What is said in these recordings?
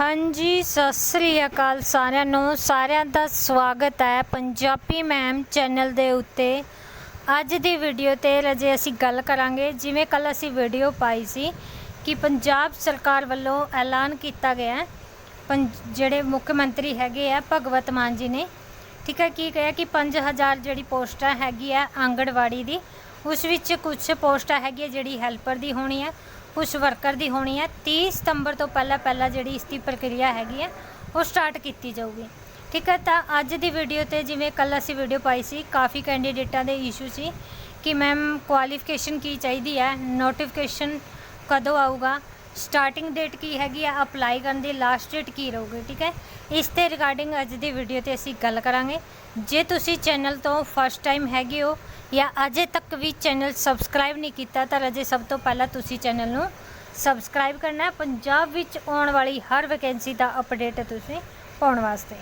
ਹਾਂਜੀ, ਸਤਿ ਸ੍ਰੀ ਅਕਾਲ ਸਾਰਿਆਂ ਨੂੰ। ਸਾਰਿਆਂ ਦਾ ਸਵਾਗਤ ਹੈ ਪੰਜਾਬੀ ਮੈਮ ਚੈਨਲ ਦੇ ਉੱਤੇ। ਅੱਜ ਦੀ ਵੀਡੀਓ ਤੇ ਰਜੇ ਅਸੀਂ ਗੱਲ ਕਰਾਂਗੇ। ਜਿਵੇਂ ਕੱਲ ਅਸੀਂ ਵੀਡੀਓ ਪਾਈ ਸੀ ਕਿ ਪੰਜਾਬ ਸਰਕਾਰ ਵੱਲੋਂ ਐਲਾਨ ਕੀਤਾ ਗਿਆ ਹੈ। ਜਿਹੜੇ ਮੁੱਖ ਮੰਤਰੀ ਹੈਗੇ ਆ, ਭਗਵਤ ਮਾਨ ਜੀ ਨੇ। ਠੀਕ ਹੈ, ਕੀ ਕਿਹਾ ਕਿ 5000 ਜਿਹੜੀ ਪੋਸਟਾਂ ਹੈਗੀ ਆ ਆਂਗਣਵਾੜੀ ਦੀ, ਉਸ ਵਿੱਚ ਕੁਝ ਪੋਸਟਾਂ ਹੈਗੀ ਜਿਹੜੀ ਹੈਲਪਰ ਦੀ ਹੋਣੀ ਹੈ ਕੁਝ ਵਰਕਰ ਦੀ ਹੋਣੀ ਹੈ। 30 ਸਤੰਬਰ ਤੋਂ ਪਹਿਲਾਂ ਪਹਿਲਾਂ ਜਿਹੜੀ ਇਸ ਦੀ ਪ੍ਰਕਿਰਿਆ ਹੈਗੀ ਹੈ, ਉਹ ਸਟਾਰਟ ਕੀਤੀ ਜਾਊਗੀ। ਠੀਕ ਹੈ, ਤਾਂ ਅੱਜ ਦੀ ਵੀਡੀਓ ਤੇ ਜਿਵੇਂ ਕੱਲ ਅਸੀਂ ਵੀਡੀਓ ਪਾਈ ਸੀ, ਕਾਫੀ ਕੈਂਡੀਡੇਟਾਂ ਦੇ ਇਸ਼ੂ ਸੀ ਕਿ ਮੈਮ ਕੁਆਲੀਫਿਕੇਸ਼ਨ ਕੀ ਚਾਹੀਦੀ ਹੈ, ਨੋਟੀਫਿਕੇਸ਼ਨ ਕਦੋਂ ਆਊਗਾ ਸਟਾਰਟਿੰਗ ਡੇਟ ਕੀ ਹੈਗੀ ਆ ਅਪਲਾਈ ਕਰਨ ਦੀ ਲਾਸਟ ਡੇਟ ਕੀ ਰਹੂਗੀ, ਠੀਕ ਹੈ? ਇਸ ਤੇ ਰਿਗਾਰਡਿੰਗ ਅੱਜ ਦੀ ਵੀਡੀਓ ਤੇ ਅਸੀਂ ਗੱਲ ਕਰਾਂਗੇ। ਜੇ ਤੁਸੀਂ ਚੈਨਲ ਤੋਂ ਫਸਟ ਟਾਈਮ ਹੈਗੇ ਹੋ ਜਾਂ ਅਜੇ ਤੱਕ ਵੀ ਚੈਨਲ ਸਬਸਕ੍ਰਾਈਬ ਨਹੀਂ ਕੀਤਾ, ਤਾਂ ਅਜੇ ਸਭ ਤੋਂ ਪਹਿਲਾਂ ਤੁਸੀਂ ਚੈਨਲ ਨੂੰ ਸਬਸਕ੍ਰਾਈਬ ਕਰਨਾ ਹੈ। ਪੰਜਾਬ ਵਿੱਚ ਆਉਣ ਵਾਲੀ ਹਰ ਵੈਕੈਂਸੀ ਦਾ ਅਪਡੇਟ ਤੁਸੀਂ ਪਾਉਣ ਵਾਸਤੇ।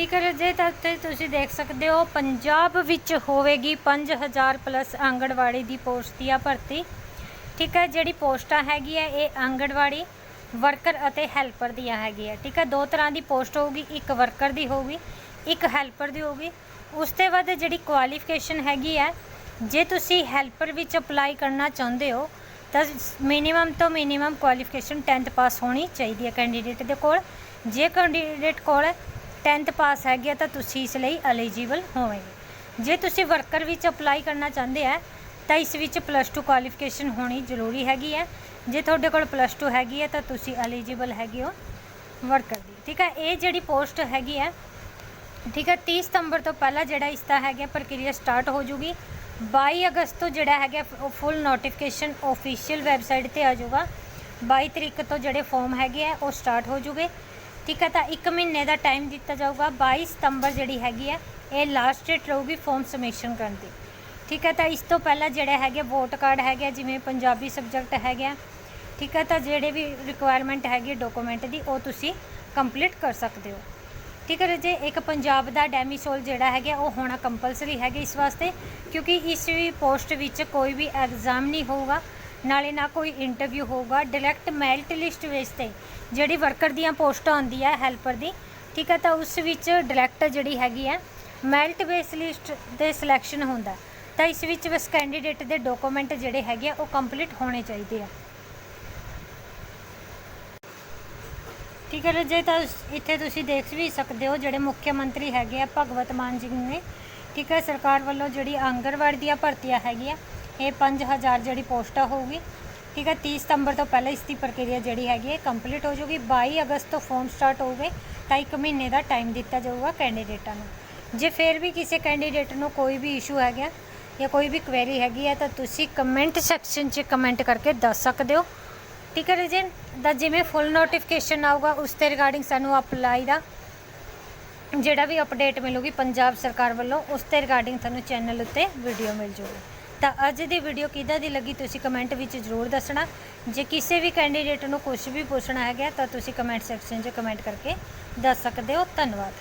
ਠੀਕ ਹੈ ਜੇ ਤਾਂ ਉੱਤੇ ਤੁਸੀਂ ਦੇਖ ਸਕਦੇ ਹੋ, ਪੰਜਾਬ ਵਿੱਚ ਹੋਵੇਗੀ 5000 ਪਲੱਸ ਆਂਗਣਵਾੜੀ ਦੀ ਪੋਸਟ ਦੀ ਆ ਭਰਤੀ। ਠੀਕ ਹੈ, ਜਿਹੜੀ ਪੋਸਟਾਂ ਹੈਗੀ ਹੈ, ਇਹ ਆਂਗਣਵਾੜੀ ਵਰਕਰ ਅਤੇ ਹੈਲਪਰ ਦੀਆਂ ਹੈਗੀ ਹੈਗੀਆਂ ਠੀਕ ਹੈ, ਦੋ ਤਰ੍ਹਾਂ ਦੀ ਪੋਸਟ ਹੋਊਗੀ, ਇੱਕ ਵਰਕਰ ਦੀ ਹੋਊਗੀ, ਇੱਕ ਹੈਲਪਰ ਦੀ ਹੋਊਗੀ। ਉਸ ਤੋਂ ਬਾਅਦ ਜਿਹੜੀ ਕੁਆਲੀਫਿਕੇਸ਼ਨ ਹੈਗੀ ਹੈ, ਜੇ ਤੁਸੀਂ ਹੈਲਪਰ ਵਿੱਚ ਅਪਲਾਈ ਕਰਨਾ ਚਾਹੁੰਦੇ ਹੋ, ਤਾਂ ਮਿਨੀਮਮ ਤੋਂ ਮਿਨੀਮਮ ਕੁਆਲੀਫਿਕੇਸ਼ਨ 10th ਪਾਸ ਹੋਣੀ ਚਾਹੀਦੀ ਹੈ ਕੈਂਡੀਡੇਟ ਦੇ ਕੋਲ। ਜੇ ਕੈਂਡੀਡੇਟ ਕੋਲ 10th ਪਾਸ ਹੈਗੀ ਹੈ ਤਾਂ ਤੁਸੀਂ ਇਸ ਲਈ ਐਲੀਜੀਬਲ ਹੋਵੋਗੇ। ਜੇ ਤੁਸੀਂ ਵਰਕਰ ਵਿੱਚ ਅਪਲਾਈ ਕਰਨਾ ਚਾਹੁੰਦੇ ਆ, ਤਾਂ ਇਸ ਵਿੱਚ ਪਲੱਸ 2 ਕੁਆਲੀਫਿਕੇਸ਼ਨ ਹੋਣੀ ਜ਼ਰੂਰੀ ਹੈਗੀ ਹੈ ਜੇ ਤੁਹਾਡੇ ਕੋਲ ਪਲੱਸ 2 ਹੈਗੀ ਹੈ ਤਾਂ ਤੁਸੀਂ ਐਲੀਜੀਬਲ ਹੈਗੇ ਹੋ ਵਰਕਰ ਦੀ। ਠੀਕ ਹੈ ਇਹ ਜਿਹੜੀ ਪੋਸਟ ਹੈਗੀ ਹੈ ਠੀਕ ਹੈ 30 ਸਤੰਬਰ ਤੋਂ ਪਹਿਲਾਂ ਜਿਹੜਾ ਇਸ ਦਾ ਹੈਗਾ, ਪ੍ਰਕਿਰਿਆ ਸਟਾਰਟ ਹੋ ਜੂਗੀ। 22 ਅਗਸਤ ਤੋਂ ਜਿਹੜਾ ਹੈਗਾ ਫੁੱਲ ਨੋਟੀਫਿਕੇਸ਼ਨ ਆਫੀਸ਼ੀਅਲ ਵੈਬਸਾਈਟ ਤੇ ਆ ਜਾਊਗਾ। 22 ਤਰੀਕ ਤੋਂ ਜਿਹੜੇ ਫਾਰਮ ਹੈਗੇ ਆ, ਉਹ ਸਟਾਰਟ ਹੋ ਜੂਗੇ। ਠੀਕ ਹੈ ਤਾਂ 1 ਮਹੀਨੇ ਦਾ ਟਾਈਮ ਦਿੱਤਾ ਜਾਊਗਾ 22 ਸਤੰਬਰ ਜਿਹੜੀ ਹੈਗੀ ਹੈ ਇਹ ਲਾਸਟ ਡੇਟ ਰਹੂਗੀ ਫਾਰਮ ਸਬਮਿਸ਼ਨ ਕਰਨ ਦੀ। ਠੀਕ ਹੈ ਤਾਂ ਇਸ ਤੋਂ ਪਹਿਲਾਂ ਜਿਹੜੇ ਹੈਗੇ ਵੋਟ ਕਾਰਡ ਹੈਗੇ ਜਿਵੇਂ ਪੰਜਾਬੀ ਸਬਜੈਕਟ ਹੈਗਾ ਠੀਕ ਹੈ ਤਾਂ ਜਿਹੜੇ ਵੀ ਰਿਕੁਆਇਰਮੈਂਟ ਹੈਗੀ ਡਾਕੂਮੈਂਟ ਦੀ, ਉਹ ਤੁਸੀਂ ਕੰਪਲੀਟ ਕਰ ਸਕਦੇ ਹੋ। ਠੀਕ ਹੈ ਜੇ, ਇੱਕ ਪੰਜਾਬ ਦਾ ਡੈਮੀਸੋਲ ਜਿਹੜਾ ਹੈਗਾ, ਉਹ ਹੋਣਾ ਕੰਪਲਸਰੀ ਹੈਗਾ ਇਸ ਵਾਸਤੇ, ਕਿਉਂਕਿ ਇਸ ਵੀ ਪੋਸਟ ਵਿੱਚ ਕੋਈ ਵੀ ਐਗਜ਼ਾਮ ਨਹੀਂ ਹੋਊਗਾ। ਨਾਲੇ ਨਾ ਕੋਈ ਇੰਟਰਵਿਊ ਹੋਊਗਾ ਡਾਇਰੈਕਟ ਮੈਰਿਟ ਲਿਸਟ ਵੇਸ ਤੇ ਜਿਹੜੀ ਵਰਕਰ ਦੀਆਂ ਪੋਸਟਾਂ ਆਉਂਦੀ ਹੈ ਹੈਲਪਰ ਦੀ, ਠੀਕ ਹੈ, ਤਾਂ ਉਸ ਵਿੱਚ ਡਾਇਰੈਕਟ ਜਿਹੜੀ ਹੈਗੀ ਹੈ ਮੈਰਿਟ ਬੇਸ ਲਿਸਟ ਦੇ ਸਿਲੈਕਸ਼ਨ ਹੁੰਦਾ। ਤਾਂ ਇਸ ਵਿੱਚ ਬਸ ਕੈਂਡੀਡੇਟ ਦੇ ਡਾਕੂਮੈਂਟ ਜਿਹੜੇ ਹੈਗੇ ਆ, ਉਹ ਕੰਪਲੀਟ ਹੋਣੇ ਚਾਹੀਦੇ ਆ। ਠੀਕ ਹੈ ਜੇ ਤਾਂ ਇੱਥੇ ਤੁਸੀਂ ਦੇਖ ਵੀ ਸਕਦੇ ਹੋ, ਜਿਹੜੇ ਮੁੱਖ ਮੰਤਰੀ ਹੈਗੇ ਆ, ਭਗਵਤ ਮਾਨ ਜੀ ਨੇ, ਠੀਕ ਹੈ, ਸਰਕਾਰ ਵੱਲੋਂ ਜਿਹੜੀ ਆਂਗਣਵਾੜੀ ਦੀਆਂ ਭਰਤੀਆਂ ਹੈਗੀਆਂ ਇਹ 5000 ਜਿਹੜੀ ਪੋਸਟਾਂ ਹੋਊਗੀ, ਠੀਕ ਹੈ 30 ਸਤੰਬਰ ਤੋਂ ਪਹਿਲਾਂ ਇਸ ਦੀ ਪ੍ਰਕਿਰਿਆ ਜਿਹੜੀ ਹੈਗੀ ਹੈ ਕੰਪਲੀਟ ਹੋ ਜਾਊਗੀ। 22 ਅਗਸਤ ਤੋਂ ਫਾਰਮ ਸਟਾਰਟ ਹੋਊਗੇ, ਤਾਂ ਇੱਕ ਮਹੀਨੇ ਦਾ ਟਾਈਮ ਦਿੱਤਾ ਜਾਊਗਾ ਕੈਂਡੀਡੇਟਾਂ ਨੂੰ। ਜੇ ਫਿਰ ਵੀ ਕਿਸੇ ਕੈਂਡੀਡੇਟ ਨੂੰ ਕੋਈ ਵੀ ਇਸ਼ੂ ਹੈਗਾ ਜਾਂ ਕੋਈ ਵੀ ਕੁਐਰੀ ਹੈਗੀ ਹੈ, ਤਾਂ ਤੁਸੀਂ ਕਮੈਂਟ ਸੈਕਸ਼ਨ 'ਚ ਕਮੈਂਟ ਕਰਕੇ ਦੱਸ ਸਕਦੇ ਹੋ। ਠੀਕ ਹੈ ਰਜਨ ਦਾ ਜਿਵੇਂ ਫੁੱਲ ਨੋਟੀਫਿਕੇਸ਼ਨ ਆਊਗਾ, ਉਸ ਤੇ ਰਿਗਾਰਡਿੰਗ ਸਾਨੂੰ ਅਪਲਾਈ ਦਾ ਜਿਹੜਾ ਵੀ ਅਪਡੇਟ ਮਿਲੂਗੀ ਪੰਜਾਬ ਸਰਕਾਰ ਵੱਲੋਂ, ਉਸ ਤੇ ਰਿਗਾਰਡਿੰਗ ਤੁਹਾਨੂੰ ਚੈਨਲ ਉੱਤੇ ਵੀਡੀਓ ਮਿਲ ਜੂਗੀ ਤਾਂ ਅੱਜ ਦੀ ਵੀਡੀਓ ਕਿੱਦਾਂ ਦੀ ਲੱਗੀ ਤੁਸੀਂ ਕਮੈਂਟ ਵਿੱਚ ਜ਼ਰੂਰ ਦੱਸਣਾ। ਜੇ ਕਿਸੇ ਵੀ ਕੈਂਡੀਡੇਟ ਨੂੰ ਕੁਝ ਵੀ ਪੁੱਛਣਾ ਹੈਗਾ ਤਾਂ ਤੁਸੀਂ ਕਮੈਂਟ ਸੈਕਸ਼ਨ 'ਚ ਕਮੈਂਟ ਕਰਕੇ ਦੱਸ ਸਕਦੇ ਹੋ। ਧੰਨਵਾਦ।